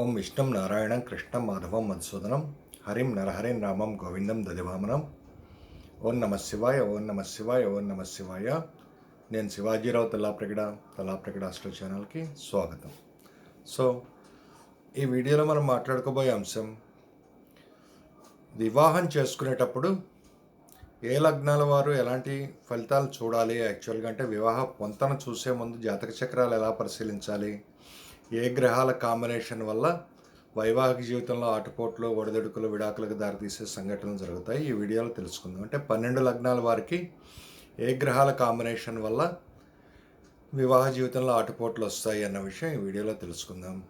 ఓం విష్ణుం నారాయణం కృష్ణం మాధవం మధుసూదనం హరిం నరహరిం రామం గోవిందం దదివామనం ఓం నమ శివాయ ఓం నమ శివాయ ఓం నమ శివాయ. నేను శివాజీరావు తల్లాప్రగడ తల్లాప్రగడ అస్ట్రో ఛానల్కి స్వాగతం. సో ఈ వీడియోలో మనం మాట్లాడుకోబోయే అంశం వివాహం చేసుకునేటప్పుడు ఏ లగ్నాల వారు ఎలాంటి ఫలితాలు చూడాలి? యాక్చువల్గా అంటే వివాహ పొంతన చూసే ముందు జాతక చక్రాలు ఎలా పరిశీలించాలి? ఏ గ్రహాల కాంబినేషన్ వల్ల వైవాహిక జీవితంలో ఆటుపోట్లు ఒడిదొడుకులు విడాకులకు దారితీసే సంఘటనలు జరుగుతాయి? ఈ వీడియోలో తెలుసుకుందాం. అంటే పన్నెండు లగ్నాల వారికి ఏ గ్రహాల కాంబినేషన్ వల్ల వివాహ జీవితంలో ఆటుపోట్లు వస్తాయి అన్న విషయం ఈ వీడియోలో తెలుసుకుందాం.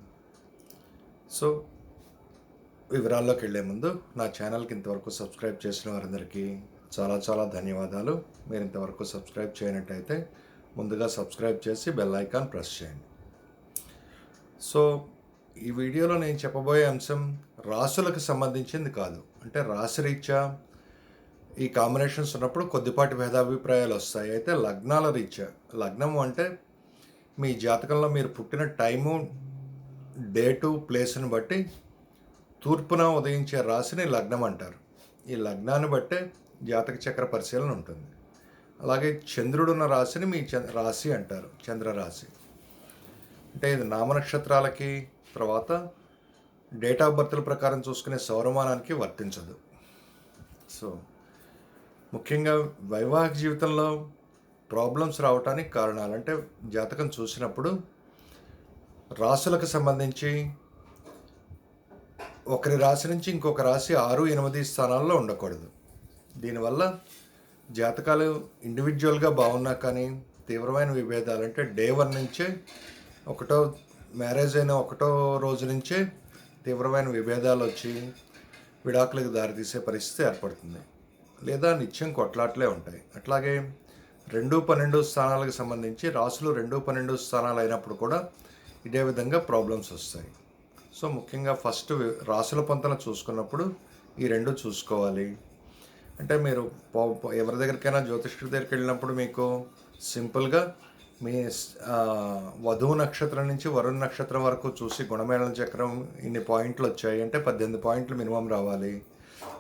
సో వివరాల్లోకి వెళ్ళే ముందు నా ఛానల్కి ఇంతవరకు సబ్స్క్రైబ్ చేసిన వారందరికీ చాలా చాలా ధన్యవాదాలు. మీరు ఇంతవరకు సబ్స్క్రైబ్ చేయనట్టయితే ముందుగా సబ్స్క్రైబ్ చేసి బెల్ ఐకాన్ ప్రెస్ చేయండి. సో ఈ వీడియోలో నేను చెప్పబోయే అంశం రాసులకు సంబంధించింది కాదు. అంటే రాశిరీత్యా ఈ కాంబినేషన్స్ ఉన్నప్పుడు కొద్దిపాటి భేదాభిప్రాయాలు వస్తాయి. అయితే లగ్నాల రీత్యా లగ్నము అంటే మీ జాతకంలో మీరు పుట్టిన టైము డేటు ప్లేస్ని బట్టి తూర్పున ఉదయించే రాశిని లగ్నం అంటారు. ఈ లగ్నాన్ని బట్టే జాతక చక్ర పరిశీలన ఉంటుంది. అలాగే చంద్రుడున్న రాశిని మీ చంద్ర రాశి అంటారు చంద్రరాశి. అంటే ఇది నామ నక్షత్రాలకి తర్వాత డేట్ ఆఫ్ బర్త్ల ప్రకారం చూసుకునే సౌరమానానికి వర్తించదు. సో ముఖ్యంగా వైవాహిక జీవితంలో ప్రాబ్లమ్స్ రావడానికి కారణాలు అంటే జాతకం చూసినప్పుడు రాసులకు సంబంధించి ఒకరి రాశి నుంచి ఇంకొక రాశి ఆరు ఎనిమిది స్థానాల్లో ఉండకూడదు. దీనివల్ల జాతకాలు ఇండివిజువల్గా బాగున్నా కానీ తీవ్రమైన విభేదాలు అంటే డే వన్ నుంచే ఒకటో మ్యారేజ్ అయిన ఒకటో రోజు నుంచే తీవ్రమైన విభేదాలు వచ్చి విడాకులకు దారితీసే పరిస్థితి ఏర్పడుతుంది. లేదా నిత్యం కొట్లాట్లే ఉంటాయి. అట్లాగే రెండు పన్నెండు స్థానాలకు సంబంధించి రాసులు రెండు పన్నెండు స్థానాలు అయినప్పుడు కూడా ఇదే విధంగా ప్రాబ్లమ్స్ వస్తాయి. సో ముఖ్యంగా ఫస్ట్ రాసుల పొంతన చూసుకున్నప్పుడు ఈ రెండు చూసుకోవాలి. అంటే మీరు ఎవరి దగ్గరికైనా జ్యోతిష్కుడి దగ్గరికి వెళ్ళినప్పుడు మీకు సింపుల్గా మీ వధువు నక్షత్రం నుంచి వరుణ్ నక్షత్రం వరకు చూసి గుణమేళన చక్రం ఇన్ని పాయింట్లు వచ్చాయి అంటే పద్దెనిమిది పాయింట్లు మినిమం రావాలి.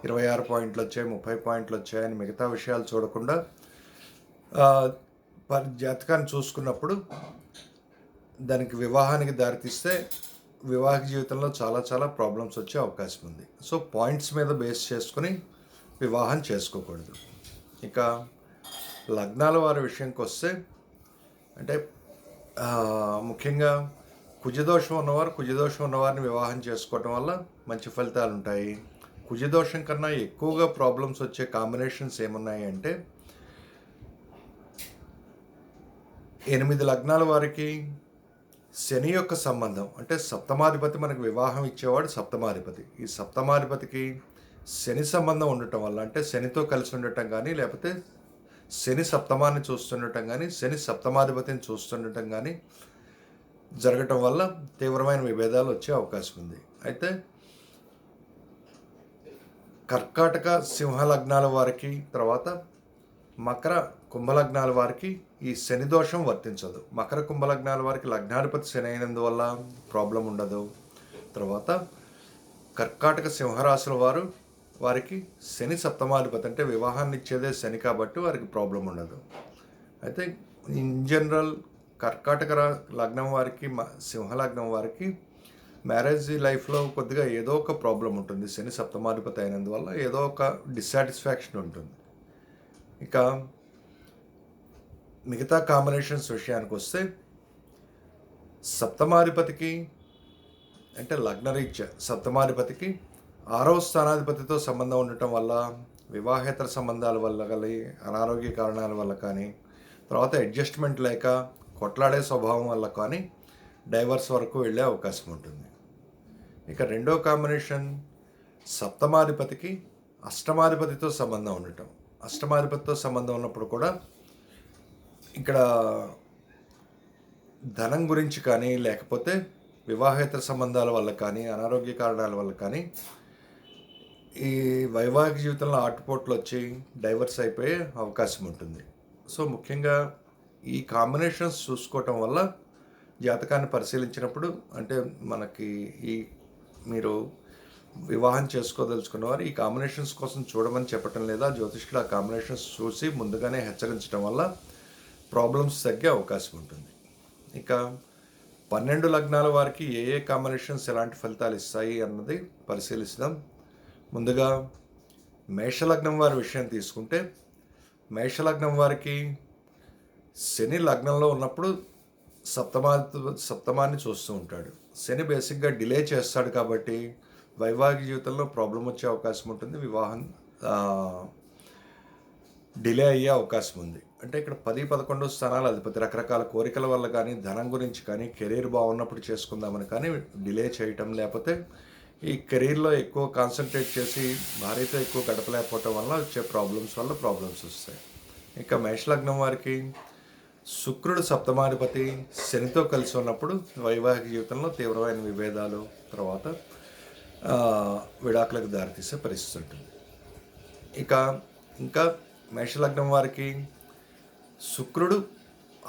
ఇరవై ఆరు పాయింట్లు వచ్చాయి ముప్పై పాయింట్లు వచ్చాయని మిగతా విషయాలు చూడకుండా జాతకాన్ని చూసుకున్నప్పుడు దానికి వివాహానికి దారితీస్తే వివాహ జీవితంలో చాలా చాలా ప్రాబ్లమ్స్ వచ్చే అవకాశం ఉంది. సో పాయింట్స్ మీద బేస్ చేసుకుని వివాహం చేసుకోకూడదు. ఇక లగ్నాల వారి విషయంకి వస్తే అంటే ముఖ్యంగా కుజదోషం ఉన్నవారు కుజదోషం ఉన్నవారిని వివాహం చేసుకోవటం వల్ల మంచి ఫలితాలు ఉంటాయి. కుజదోషం కన్నా ఎక్కువగా ప్రాబ్లమ్స్ వచ్చే కాంబినేషన్స్ ఏమున్నాయి అంటే ఎనిమిది లగ్నాల వారికి శని యొక్క సంబంధం అంటే సప్తమాధిపతి మనకు వివాహం ఇచ్చేవాడు సప్తమాధిపతి. ఈ సప్తమాధిపతికి శని సంబంధం ఉండటం వల్ల అంటే శనితో కలిసి ఉండటం కానీ లేకపోతే శని సప్తమాన్ని చూస్తుండటం కానీ శని సప్తమాధిపతిని చూస్తుండటం కానీ జరగటం వల్ల తీవ్రమైన విభేదాలు వచ్చే అవకాశం ఉంది. అయితే కర్కాటక సింహ లగ్నాల వారికి తర్వాత మకర కుంభలగ్నాల వారికి ఈ శని దోషం వర్తించదు. మకర కుంభలగ్నాల వారికి లగ్నాధిపతి శని అయినందువల్ల ప్రాబ్లం ఉండదు. తర్వాత కర్కాటక సింహరాశుల వారు వారికి శని సప్తమాధిపతి అంటే వివాహాన్ని ఇచ్చేదే శని కాబట్టి వారికి ప్రాబ్లం ఉండదు. అయితే ఇన్ జనరల్ కర్కాటక లగ్నం వారికి సింహ లగ్నం వారికి మ్యారేజ్ లైఫ్లో కొద్దిగా ఏదో ఒక ప్రాబ్లం ఉంటుంది. శని సప్తమాధిపతి అయినందువల్ల ఏదో ఒక డిస్సాటిస్ఫాక్షన్ ఉంటుంది. ఇక మిగతా కాంబినేషన్స్ విషయానికి వస్తే సప్తమాధిపతికి అంటే లగ్నరీత్యా సప్తమాధిపతికి ఆరవ స్థానాధిపతితో సంబంధం ఉండటం వల్ల వివాహేతర సంబంధాల వల్ల కానీ అనారోగ్య కారణాల వల్ల కానీ తర్వాత అడ్జస్ట్మెంట్ లేక కొట్లాడే స్వభావం వల్ల కానీ డైవర్స్ వరకు వెళ్ళే అవకాశం ఉంటుంది. ఇక రెండో కాంబినేషన్ సప్తమాధిపతికి అష్టమాధిపతితో సంబంధం ఉండటం. అష్టమాధిపతితో సంబంధం ఉన్నప్పుడు కూడా ఇక్కడ ధనం గురించి కానీ లేకపోతే వివాహేతర సంబంధాల వల్ల కానీ అనారోగ్య కారణాల వల్ల కానీ ఈ వైవాహిక జీవితంలో ఆటుపోట్లు వచ్చి డైవర్స్ అయిపోయే అవకాశం ఉంటుంది. సో ముఖ్యంగా ఈ కాంబినేషన్స్ చూసుకోవటం వల్ల జాతకాన్ని పరిశీలించినప్పుడు అంటే మనకి ఈ మీరు వివాహం చేసుకోదలుచుకున్న వారు ఈ కాంబినేషన్స్ కోసం చూడమని చెప్పటం లేదా జ్యోతిష్కులు ఆ కాంబినేషన్స్ చూసి ముందుగానే హెచ్చరించడం వల్ల ప్రాబ్లమ్స్ తగ్గే అవకాశం ఉంటుంది. ఇక పన్నెండు లగ్నాల వారికి ఏ ఏ కాంబినేషన్స్ ఎలాంటి ఫలితాలు ఇస్తాయి అన్నది పరిశీలిస్తాం. ముందుగా మేషలగ్నం వారి విషయం తీసుకుంటే మేషలగ్నం వారికి శని లగ్నంలో ఉన్నప్పుడు సప్తమా సప్తమాన్ని చూస్తూ ఉంటాడు. శని బేసిక్గా డిలే చేస్తాడు కాబట్టి వైవాహిక జీవితంలో ప్రాబ్లం వచ్చే అవకాశం ఉంటుంది. వివాహం డిలే అయ్యే అవకాశం ఉంది. అంటే ఇక్కడ పది పదకొండు స్థానాలు అధిపతి. రకరకాల కోరికల వల్ల కానీ ధనం గురించి కానీ కెరీర్ బాగున్నప్పుడు చేసుకుందామని కానీ డిలే చేయటం లేకపోతే ఈ కెరీర్లో ఎక్కువ కాన్సన్ట్రేట్ చేసి భార్యతో ఎక్కువ గడపలేకపోవటం వల్ల వచ్చే ప్రాబ్లమ్స్ వల్ల ప్రాబ్లమ్స్ వస్తాయి. ఇక మేషలగ్నం వారికి శుక్రుడు సప్తమాధిపతి శనితో కలిసి ఉన్నప్పుడు వైవాహిక జీవితంలో తీవ్రమైన విభేదాలు తర్వాత విడాకులకు దారితీసే పరిస్థితి ఉంటుంది. ఇక ఇంకా మేషలగ్నం వారికి శుక్రుడు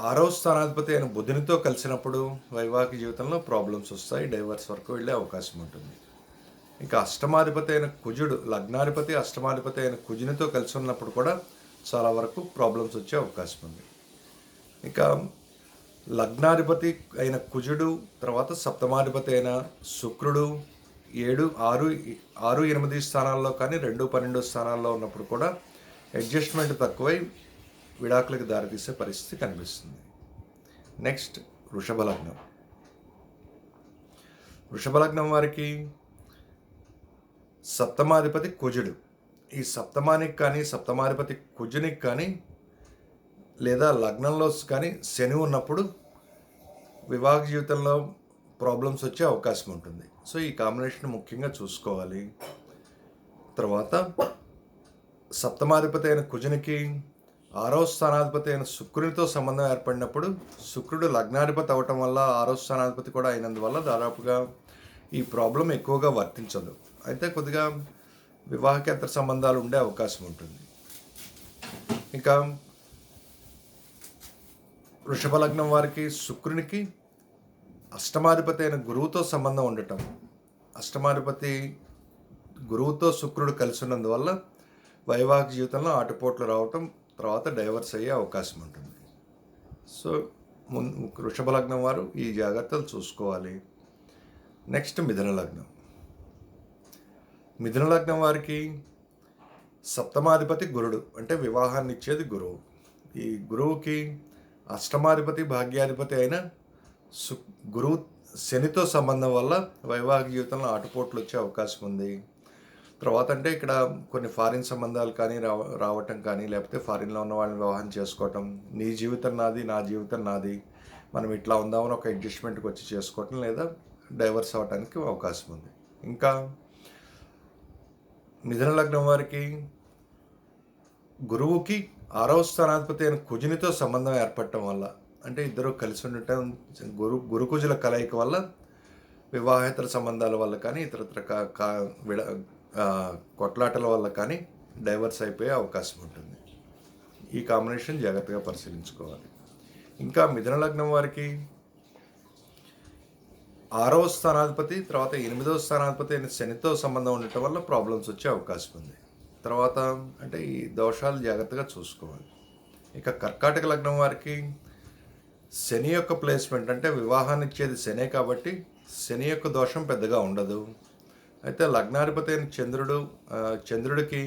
ఆరో స్థానాధిపతి అయిన బుధునితో కలిసినప్పుడు వైవాహిక జీవితంలో ప్రాబ్లమ్స్ వస్తాయి డైవర్స్ వరకు వెళ్ళే అవకాశం ఉంటుంది. ఇంకా అష్టమాధిపతి అయిన కుజుడు లగ్నాధిపతి అష్టమాధిపతి అయిన కుజునితో కలిసి ఉన్నప్పుడు కూడా చాలా వరకు ప్రాబ్లమ్స్ వచ్చే అవకాశం ఉంది. ఇంకా లగ్నాధిపతి అయిన కుజుడు తర్వాత సప్తమాధిపతి అయిన శుక్రుడు ఏడు ఆరు ఆరు ఎనిమిది స్థానాల్లో కానీ రెండు పన్నెండు స్థానాల్లో ఉన్నప్పుడు కూడా అడ్జస్ట్మెంట్ తక్కువై విడాకులకు దారితీసే పరిస్థితి కనిపిస్తుంది. నెక్స్ట్ వృషభ లగ్నం వృషభ లగ్నం వారికి సప్తమాధిపతి కుజుడు. ఈ సప్తమానికి కానీ సప్తమాధిపతి కుజునికి కానీ లేదా లగ్నంలో కానీ శని ఉన్నప్పుడు వివాహ జీవితంలో ప్రాబ్లమ్స్ వచ్చే అవకాశం ఉంటుంది. సో ఈ కాంబినేషన్ ముఖ్యంగా చూసుకోవాలి. తర్వాత సప్తమాధిపతి అయిన కుజునికి ఆరో స్థానాధిపతి అయిన శుక్రునితో సంబంధం ఏర్పడినప్పుడు శుక్రుడు లగ్నాధిపతి అవటం వల్ల ఆరో స్థానాధిపతి కూడా అయినందువల్ల దాదాపుగా ఈ ప్రాబ్లం ఎక్కువగా వర్తించదు. అయితే కొద్దిగా వివాహకేతర సంబంధాలు ఉండే అవకాశం ఉంటుంది. ఇంకా వృషభ లగ్నం వారికి శుక్రునికి అష్టమాధిపతి అయిన గురువుతో సంబంధం ఉండటం. అష్టమాధిపతి గురువుతో శుక్రుడు కలిసి ఉన్నందువల్ల వైవాహిక జీవితంలో ఆటుపోట్లు రావటం తర్వాత డైవర్స్ అయ్యే అవకాశం ఉంటుంది. సో ముందు వృషభ లగ్నం వారు ఈ జాగ్రత్తలు చూసుకోవాలి. నెక్స్ట్ మిథున లగ్నం. మిథున లగ్నం వారికి సప్తమాధిపతి గురుడు అంటే వివాహాన్ని ఇచ్చేది గురువు. ఈ గురువుకి అష్టమాధిపతి భాగ్యాధిపతి అయిన సు గురువు శనితో సంబంధం వల్ల వైవాహిక జీవితంలో ఆటుపోట్లు వచ్చే అవకాశం ఉంది. తర్వాత అంటే ఇక్కడ కొన్ని ఫారిన్ సంబంధాలు కానీ రావ రావటం కానీ లేకపోతే ఫారిన్లో ఉన్న వాళ్ళని వివాహం చేసుకోవటం నీ జీవితం నాది నా జీవితం నాది మనం ఇట్లా ఉందామని ఒక అడ్జస్ట్మెంట్కి వచ్చి చేసుకోవటం లేదా డైవర్స్ అవ్వడానికి అవకాశం ఉంది. ఇంకా మిథున లగ్నం వారికి గురువుకి ఆరవ స్థానాధిపతి అయిన కుజునితో సంబంధం ఏర్పడటం వల్ల అంటే ఇద్దరు కలిసి ఉండటం గురు గురుకుజుల కలయిక వల్ల వివాహేతర సంబంధాల వల్ల కానీ ఇతరత్ర కా కా విడ కొట్లాటల వల్ల కానీ డైవర్స్ అయిపోయే అవకాశం ఉంటుంది. ఈ కాంబినేషన్ జాగ్రత్తగా పరిశీలించుకోవాలి. ఇంకా మిథున లగ్నం వారికి ఆరవ స్థానాధిపతి తర్వాత ఎనిమిదవ స్థానాధిపతి అయిన శనితో సంబంధం ఉండటం వల్ల ప్రాబ్లమ్స్ వచ్చే అవకాశం ఉంది. తర్వాత అంటే ఈ దోషాలు జాగ్రత్తగా చూసుకోవాలి. ఇక కర్కాటక లగ్నం వారికి శని యొక్క ప్లేస్మెంట్ అంటే వివాహాన్ని ఇచ్చేది శనే కాబట్టి శని యొక్క దోషం పెద్దగా ఉండదు. అయితే లగ్నాధిపతి అయిన చంద్రుడు చంద్రుడికి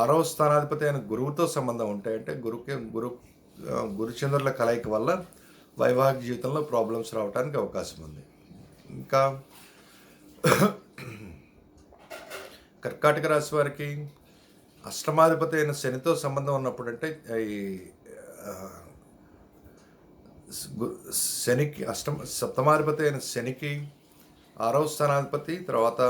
ఆరవ స్థానాధిపతి అయిన గురువుతో సంబంధం ఉంటాయి అంటే గురుకి గురు గురుచంద్రుల కలయిక వల్ల వైవాహిక జీవితంలో ప్రాబ్లమ్స్ రావడానికి అవకాశం ఉంది. ఇంకా కర్కాటక రాశి వారికి అష్టమాధిపతి అయిన శనితో సంబంధం ఉన్నప్పుడు అంటే ఈ శనికి అష్టమ సప్తమాధిపతి అయిన శనికి ఆరవ స్థానాధిపతి తర్వాత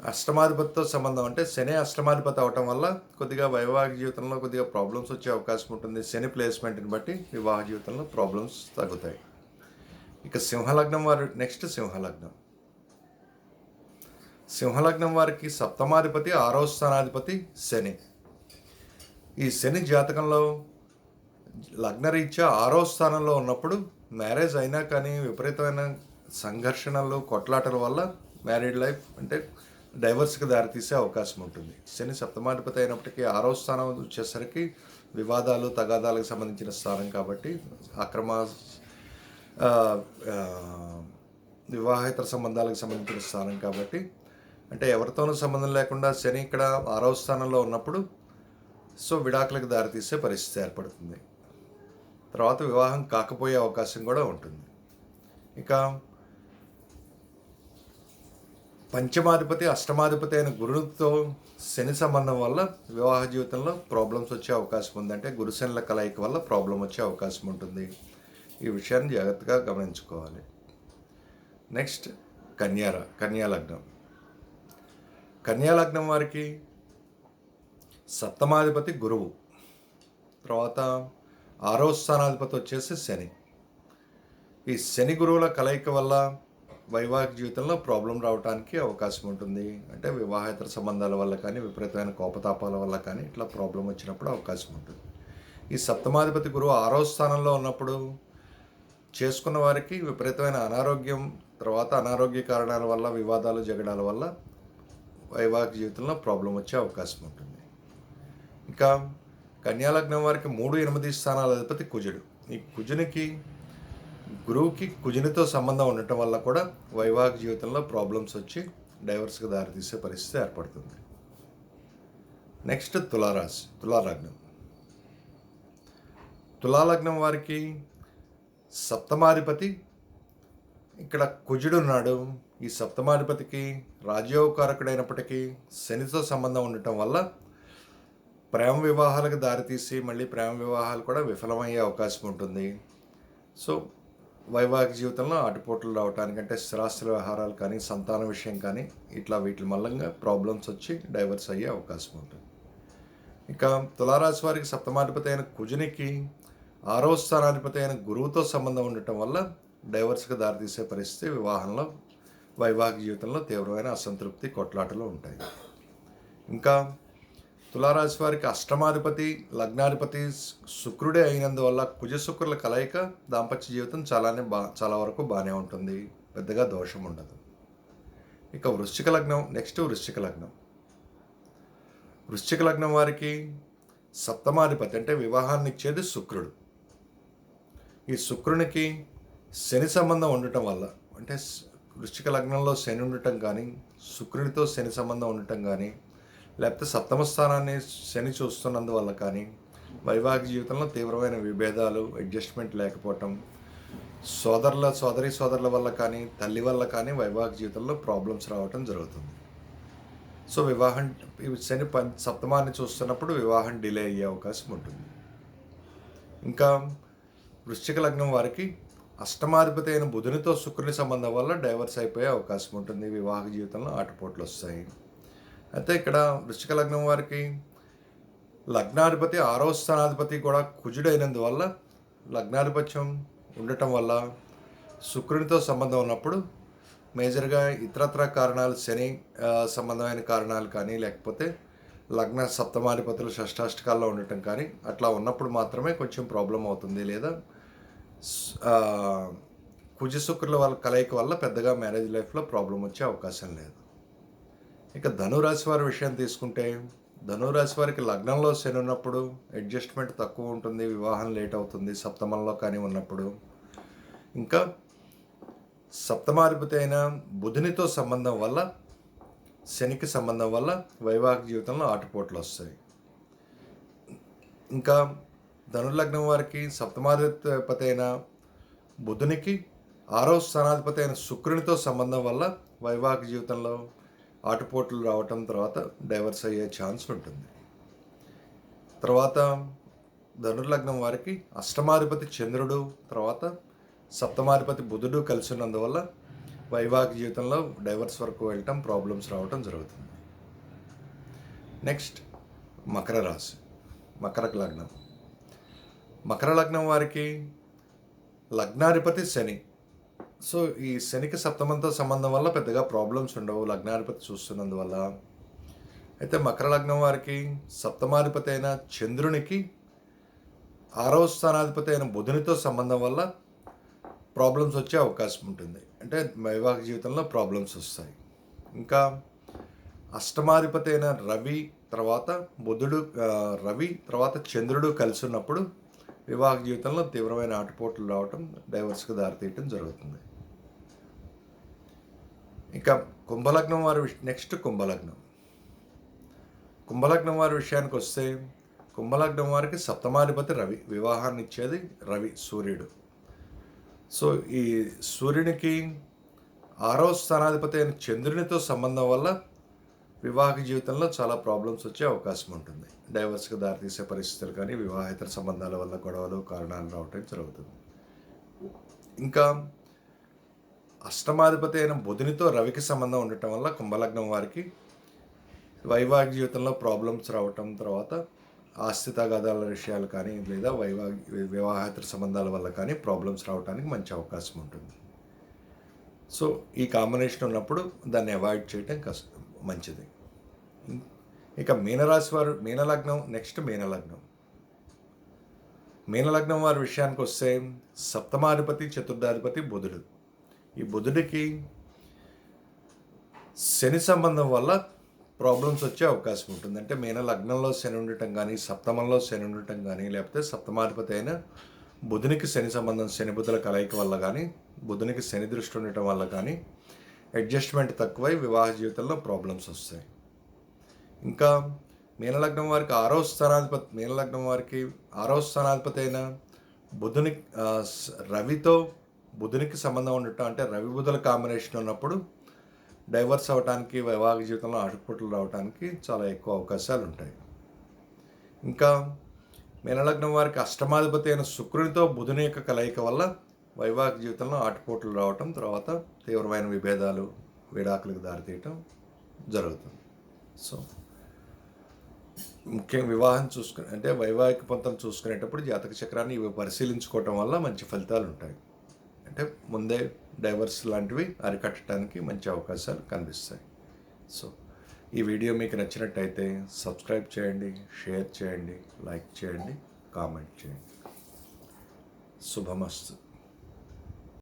అష్టమాధిపతితో సంబంధం అంటే శని అష్టమాధిపతి అవటం వల్ల కొద్దిగా వైవాహిక జీవితంలో కొద్దిగా ప్రాబ్లమ్స్ వచ్చే అవకాశం ఉంటుంది. శని ప్లేస్మెంట్ని బట్టి వివాహ జీవితంలో ప్రాబ్లమ్స్ తగ్గుతాయి. ఇక సింహలగ్నం వారు నెక్స్ట్ సింహలగ్నం. సింహలగ్నం వారికి సప్తమాధిపతి ఆరో స్థానాధిపతి శని. ఈ శని జాతకంలో లగ్నరీత్యా ఆరో స్థానంలో ఉన్నప్పుడు మ్యారేజ్ అయినా కానీ విపరీతమైన సంఘర్షణలు కొట్లాటల వల్ల మ్యారీడ్ లైఫ్ అంటే డైవర్స్కి దారితీసే అవకాశం ఉంటుంది. శని సప్తమాధిపతి అయినప్పటికీ ఆరో స్థానం వచ్చేసరికి వివాదాలు తగాదాలకు సంబంధించిన స్థానం కాబట్టి అక్రమ వివాహేతర సంబంధాలకు సంబంధించిన స్థానం కాబట్టి అంటే ఎవరితోనూ సంబంధం లేకుండా శని ఇక్కడ ఆరవ స్థానంలో ఉన్నప్పుడు సో విడాకులకు దారితీసే పరిస్థితి ఏర్పడుతుంది. తర్వాత వివాహం కాకపోయే అవకాశం కూడా ఉంటుంది. ఇక పంచమాధిపతి అష్టమాధిపతి అయిన గురువుతో శని సంబంధం వల్ల వివాహ జీవితంలో ప్రాబ్లమ్స్ వచ్చే అవకాశం ఉంది అంటే గురుశనుల కలయిక వల్ల ప్రాబ్లం వచ్చే అవకాశం ఉంటుంది. ఈ విషయాన్ని జాగ్రత్తగా గమనించుకోవాలి. నెక్స్ట్ కన్యార కన్యాలగ్నం కన్యాలగ్నం వారికి సప్తమాధిపతి గురువు. తర్వాత ఆరో స్థానాధిపతి వచ్చేసి శని. ఈ శని గురువుల కలయిక వల్ల వైవాహిక జీవితంలో ప్రాబ్లం రావడానికి అవకాశం ఉంటుంది. అంటే వివాహేతర సంబంధాల వల్ల కానీ విపరీతమైన కోపతాపాల వల్ల కానీ ఇట్లా ప్రాబ్లం వచ్చినప్పుడు అవకాశం ఉంటుంది. ఈ సప్తమాధిపతి గురువు ఆరో స్థానంలో ఉన్నప్పుడు చేసుకున్న వారికి విపరీతమైన అనారోగ్యం తర్వాత అనారోగ్య కారణాల వల్ల వివాదాలు జగడాల వల్ల వైవాహిక జీవితంలో ప్రాబ్లం వచ్చే అవకాశం ఉంటుంది. ఇంకా కన్యాలగ్నం వారికి మూడు ఎనిమిది స్థానాల అధిపతి కుజుడు. ఈ కుజునికి గురువుకి కుజునితో సంబంధం ఉండటం వల్ల కూడా వైవాహిక జీవితంలో ప్రాబ్లమ్స్ వచ్చి డైవర్స్కి దారితీసే పరిస్థితి ఏర్పడుతుంది. నెక్స్ట్ తులారాశి తులాలగ్నం తులాలగ్నం వారికి సప్తమాధిపతి. ఇక్కడ కుజుడున్నాడు ఈ సప్తమాధిపతికి రాజ్యోకారకుడైనప్పటికీ శనితో సంబంధం ఉండటం వల్ల ప్రేమ వివాహాలకు దారితీసి మళ్ళీ ప్రేమ వివాహాలు కూడా విఫలమయ్యే అవకాశం ఉంటుంది. సో వైవాహిక జీవితంలో అటుపోట్లు రావటానికంటే స్థిరాస్తుల వ్యవహారాలు కానీ సంతాన విషయం కానీ ఇట్లా వీటి మల్లంగా ప్రాబ్లమ్స్ వచ్చి డైవర్స్ అయ్యే అవకాశం ఉంటుంది. ఇక తులారాశి వారికి సప్తమాధిపతి అయిన కుజునికి ఆరో స్థానాధిపతి అయిన గురువుతో సంబంధం ఉండటం వల్ల డైవర్స్కి దారితీసే పరిస్థితి వివాహంలో వైవాహిక జీవితంలో తీవ్రమైన అసంతృప్తి కొట్లాటలు ఉంటాయి. ఇంకా తులారాశి వారికి అష్టమాధిపతి లగ్నాధిపతి శుక్రుడే అయినందువల్ల కుజశుక్రుల కలయిక దాంపత్య జీవితం చాలానే బా చాలా వరకు బాగానే ఉంటుంది. పెద్దగా దోషం ఉండదు. ఇక వృశ్చిక లగ్నం నెక్స్ట్ వృశ్చిక లగ్నం. వృశ్చిక లగ్నం వారికి సప్తమాధిపతి అంటే వివాహాన్ని ఇచ్చేది శుక్రుడు. ఈ శుక్రునికి శని సంబంధం ఉండటం వల్ల అంటే స్- వృశ్చిక లగ్నంలో శని ఉండటం కానీ శుక్రునితో శని సంబంధం ఉండటం కానీ లేకపోతే సప్తమ స్థానాన్ని శని చూస్తున్నందువల్ల కానీ వైవాహిక జీవితంలో తీవ్రమైన విభేదాలు అడ్జస్ట్మెంట్ లేకపోవటం సోదరుల సోదరి సోదరుల వల్ల కానీ తల్లి వల్ల కానీ వైవాహిక జీవితంలో ప్రాబ్లమ్స్ రావటం జరుగుతుంది. సో వివాహం శని పం సప్తమాన్ని చూస్తున్నప్పుడు వివాహం డిలే అయ్యే అవకాశం ఉంటుంది. ఇంకా వృశ్చిక లగ్నం వారికి అష్టమాధిపతి అయిన బుధునితో శుక్రుని సంబంధం వల్ల డైవర్స్ అయిపోయే అవకాశం ఉంటుంది. వివాహ జీవితంలో ఆటపోట్లు వస్తాయి. అయితే ఇక్కడ వృశ్చిక లగ్నం వారికి లగ్నాధిపతి ఆరో స్థానాధిపతి కూడా కుజుడైనందువల్ల లగ్నాధిపత్యం ఉండటం వల్ల శుక్రునితో సంబంధం ఉన్నప్పుడు మేజర్గా ఇతరత్ర కారణాలు శని సంబంధమైన కారణాలు కానీ లేకపోతే లగ్న సప్తమాధిపతులు షష్టాష్టకాల్లో ఉండటం కానీ అట్లా ఉన్నప్పుడు మాత్రమే కొంచెం ప్రాబ్లం అవుతుంది లేదా స్- కుజ శుక్రుల వాళ్ళ కలయిక వల్ల పెద్దగా మ్యారేజ్ లైఫ్లో ప్రాబ్లం వచ్చే అవకాశం లేదు. ఇక ధనురాశి వారి విషయం తీసుకుంటే ధనురాశి వారికి లగ్నంలో శని ఉన్నప్పుడు అడ్జస్ట్మెంట్ తక్కువ ఉంటుంది వివాహం లేట్ అవుతుంది సప్తమంలో కానీ ఉన్నప్పుడు. ఇంకా సప్తమాధిపతి అయిన బుధునితో సంబంధం వల్ల శనికి సంబంధం వల్ల వైవాహిక జీవితంలో ఆటుపోట్లు వస్తాయి. ఇంకా ధనుర్లగ్నం వారికి సప్తమాధిపతి అయిన బుధునికి ఆరో స్థానాధిపతి అయిన శుక్రునితో సంబంధం వల్ల వైవాహిక జీవితంలో ఆటుపోట్లు రావటం తర్వాత డైవర్స్ అయ్యే ఛాన్స్ ఉంటుంది. తర్వాత ధనుర్లగ్నం వారికి అష్టమాధిపతి చంద్రుడు తర్వాత సప్తమాధిపతి బుధుడు కలిసి ఉన్నందువల్ల వైవాహిక జీవితంలో డైవర్స్ వరకు వెళ్ళటం ప్రాబ్లమ్స్ రావటం జరుగుతుంది. నెక్స్ట్ మకర రాశి మకర లగ్నం. మకర లగ్నం వారికి లగ్నాధిపతి శని. సో ఈ శనికి సప్తమంతో సంబంధం వల్ల పెద్దగా ప్రాబ్లమ్స్ ఉండవు. లగ్నాధిపతి చూస్తున్నందువల్ల అయితే మకర లగ్నం వారికి సప్తమాధిపతి అయిన చంద్రునికి ఆరవ స్థానాధిపతి అయిన బుధునితో సంబంధం వల్ల ప్రాబ్లమ్స్ వచ్చే అవకాశం ఉంటుంది. అంటే వైవాహిక జీవితంలో ప్రాబ్లమ్స్ వస్తాయి. ఇంకా అష్టమాధిపతి అయిన రవి తర్వాత బుధుడు రవి తర్వాత చంద్రుడు కలిసి ఉన్నప్పుడు వివాహ జీవితంలో తీవ్రమైన ఆటుపోట్లు రావటం డైవర్స్కి దారితీయటం జరుగుతుంది. ఇంకా కుంభలగ్నం వారి నెక్స్ట్ కుంభలగ్నం. కుంభలగ్నం వారి విషయానికి వస్తే కుంభలగ్నం వారికి సప్తమాధిపతి రవి వివాహాన్ని ఇచ్చేది రవి సూర్యుడు. సో ఈ సూర్యునికి ఆరో స్థానాధిపతి అయిన చంద్రునితో సంబంధం వల్ల వివాహ జీవితంలో చాలా ప్రాబ్లమ్స్ వచ్చే అవకాశం ఉంటుంది. డైవర్స్కి దారితీసే పరిస్థితులు కానీ వివాహేతర సంబంధాల వల్ల గొడవలు కారణాలు రావటం జరుగుతుంది. ఇంకా అష్టమాధిపతి అయిన బుధునితో రవికి సంబంధం ఉండటం వల్ల కుంభలగ్నం వారికి వైవాహిక జీవితంలో ప్రాబ్లమ్స్ రావటం తర్వాత ఆస్తి తగాదాల విషయాలు కానీ లేదా వైవాహ వివాహేతర సంబంధాల వల్ల కానీ ప్రాబ్లమ్స్ రావడానికి మంచి అవకాశం ఉంటుంది. సో ఈ కాంబినేషన్ ఉన్నప్పుడు దాన్ని అవాయిడ్ చేయటం కష్టం. మంచిది. ఇక మీనరాశి వారు మీనలగ్నం నెక్స్ట్ మీనలగ్నం. మీనలగ్నం వారి విషయానికి వస్తే సప్తమాధిపతి చతుర్థాధిపతి బుధుడు. ఈ బుధుడికి శని సంబంధం వల్ల ప్రాబ్లమ్స్ వచ్చే అవకాశం ఉంటుంది. అంటే మీన లగ్నంలో శని ఉండటం కానీ సప్తమంలో శని ఉండటం కానీ లేకపోతే సప్తమాధిపతి అయిన బుధునికి శని సంబంధం శని బుధుల కలయిక వల్ల కానీ బుధునికి శని దృష్టి ఉండటం వల్ల కానీ అడ్జస్ట్మెంట్ తక్కువై వివాహ జీవితంలో ప్రాబ్లమ్స్ వస్తాయి. ఇంకా మీనలగ్నం వారికి ఆరో స్థానాధిపతి మీనలగ్నం వారికి ఆరో స్థానాధిపతి అయిన బుధుని రవితో బుధునికి సంబంధం ఉండటం అంటే రవి బుధుల కాంబినేషన్ ఉన్నప్పుడు డైవర్స్ అవ్వడానికి వైవాహిక జీవితంలో ఆటుపోట్లు రావడానికి చాలా ఎక్కువ అవకాశాలు ఉంటాయి. ఇంకా మీనలగ్నం వారికి అష్టమాధిపతి అయిన శుక్రునితో బుధుని యొక్క కలయిక వల్ల వైవాహిక జీవితంలో ఆటుపోట్లు రావటం తర్వాత తీవ్రమైన విభేదాలు విడాకులకు దారితీయటం జరుగుతుంది. సో ముఖ్యంగా వివాహం చూసుకుని అంటే వైవాహిక పొంతం చూసుకునేటప్పుడు జాతక చక్రాన్ని ఇవి పరిశీలించుకోవటం వల్ల మంచి ఫలితాలు ఉంటాయి. అంటే ముందే డైవర్స్ లాంటివి అరికట్టడానికి మంచి అవకాశాలు కనిపిస్తాయి. సో ఈ వీడియో మీకు నచ్చినట్టయితే సబ్స్క్రైబ్ చేయండి షేర్ చేయండి లైక్ చేయండి కామెంట్ చేయండి. శుభమస్తు.